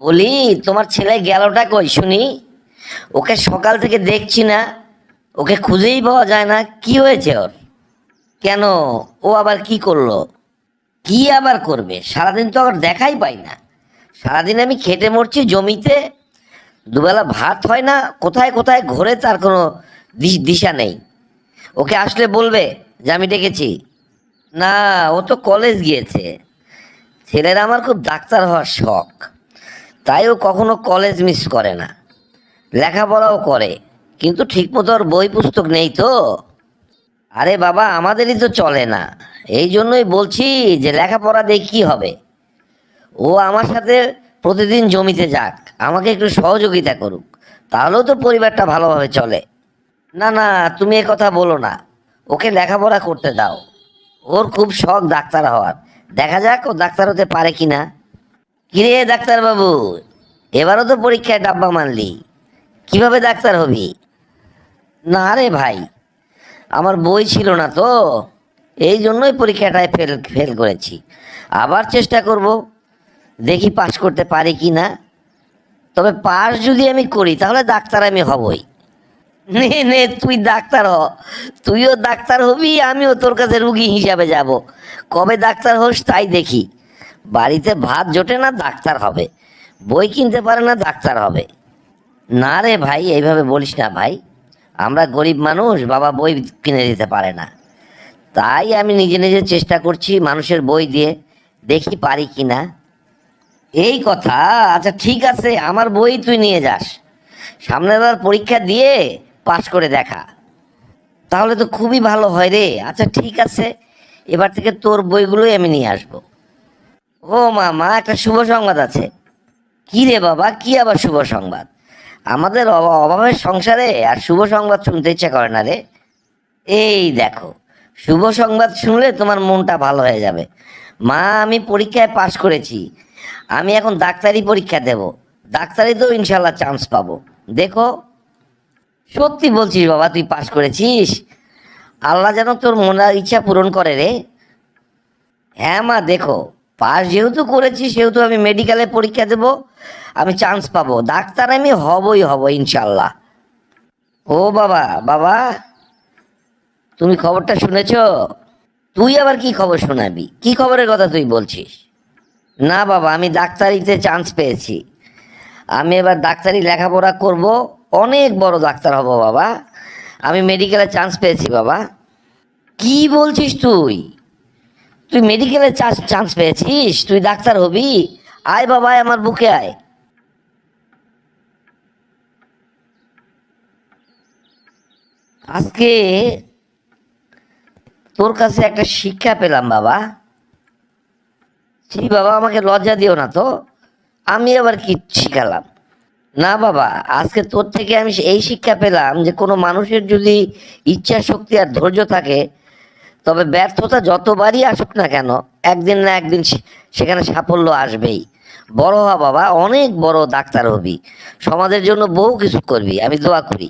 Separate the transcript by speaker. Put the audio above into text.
Speaker 1: বলি, তোমার ছেলে গেলটা কই? শুনি। ওকে সকাল থেকে দেখছি না। ওকে খুঁজেই পাওয়া যায় না। কি হয়েছে ওর? কেন? ও আবার কি করল? কি আবার করবে? সারাদিন তো আবার দেখাই পাই না। সারাদিন আমি খেটে মরছি জমিতে। দুবেলা ভাত হয় না। কোথায় কোথায় ঘোরে তার কোনো দিশ- নেই। ওকে আসলে বলবে যে, আমি ডেকেছি। না, ও তো কলেজ গিয়েছে। ছেলেরা আমার খুব ডাক্তার হওয়ার শখ। তাই ও কখনো কলেজ মিস করে না। লেখাপড়াও করে, কিন্তু ঠিকমতো ওর বই পুস্তক নেই তো। আরে বাবা, আমাদেরই তো চলে না। এই জন্যই বলছি যে লেখাপড়া দিয়ে কী হবে? ও আমার সাথে প্রতিদিন জমিতে যাক, আমাকে একটু সহযোগিতা করুক, তাহলেও তো পরিবারটা ভালোভাবে চলে। না না, তুমি এ কথা বলো না। ওকে লেখাপড়া করতে দাও। ওর খুব শখ ডাক্তার হওয়ার। দেখা যাক ও ডাক্তার হতে পারে কি না কিরে ডাক্তারবাবু এবারও তো পরীক্ষায় ডাব্বা মানলি। কীভাবে ডাক্তার হবি? না রে ভাই, আমার বই ছিল না তো, এই জন্যই পরীক্ষাটায় ফেল ফেল করেছি। আবার চেষ্টা করব, দেখি পাস করতে পারি কি না। তবে পাস যদি আমি করি, তাহলে ডাক্তার আমি হবই। নে নে, তুই ডাক্তার হ। তুইও ডাক্তার হবি, আমিও তোর কাছে রুগী হিসাবে যাব। কবে ডাক্তার হোস তাই দেখি। বাড়িতে ভাত জোটে না ডাক্তার হবে। বই কিনতে পারে না, ডাক্তার হবে। না রে ভাই, এইভাবে বলিস না ভাই। আমরা গরিব মানুষ, বাবা বই কিনে দিতে পারে না। তাই আমি নিজে নিজে চেষ্টা করছি মানুষের বই দিয়ে দেখি পারি কি না এই কথা আচ্ছা ঠিক আছে, আমার বই তুই নিয়ে যাস। সামনের বার পরীক্ষা দিয়ে পাশ করে দেখা। তাহলে তো খুবই ভালো হয় রে। আচ্ছা ঠিক আছে, এবার থেকে তোর বইগুলোই আমি নিয়ে আসব। ও মামা, একটা শুভ সংবাদ আছে। কি রে বাবা, কি আবার শুভ সংবাদ? আমাদের অভাবের সংসারে আর শুভ সংবাদ শুনতে ইচ্ছা করে না রে। এই দেখো, শুভ সংবাদ শুনলে তোমার মনটা ভালো হয়ে যাবে। মা, আমি পরীক্ষায় পাশ করেছি। আমি এখন ডাক্তারি পরীক্ষা দেব। ডাক্তারিতেও ইনশাল্লাহ চান্স পাবো। দেখো, সত্যি বলছিস বাবা, তুই পাশ করেছিস? আল্লাহ যেন তোর মনের ইচ্ছা পূরণ করে রে। হ্যাঁ মা, দেখো। পাস যেহেতু করেছি, সেহেতু আমি মেডিকেলে পরীক্ষা দেব, আমি চান্স পাবো। ডাক্তার আমি হবই হব ইনশাল্লাহ ও বাবা বাবা, তুমি খবরটা শুনেছ? তুই আবার কি খবর শোনাবি? কি খবরের কথা তুই বলছিস? না বাবা, আমি ডাক্তারিতে চান্স পেয়েছি। আমি এবার ডাক্তারি লেখাপড়া করব, অনেক বড় ডাক্তার হব বাবা। আমি মেডিকেলে চান্স পেয়েছি বাবা। কি বলছিস তুই? তুই মেডিকেলে চান্স পেয়েছিস? তুই ডাক্তার হবি? আয় বাবা আমার বুকে আয়। আজকে তোর কাছে একটা শিক্ষা পেলাম বাবা। ছি বাবা, আমাকে লজ্জা দিও না তো। আমি আবার কি শিখালাম? না বাবা, আজকে তোর থেকে আমি এই শিক্ষা পেলাম যে কোনো মানুষের যদি ইচ্ছা, শক্তি আর ধৈর্য থাকে তবে ব্যর্থতা যতবারই আসুক না কেন, একদিন না একদিন সেখানে সাফল্য আসবেই। বড় হওয়া বাবা, অনেক বড় ডাক্তার হবি। সমাজের জন্য বহু কিছু করবি, আমি দোয়া করি।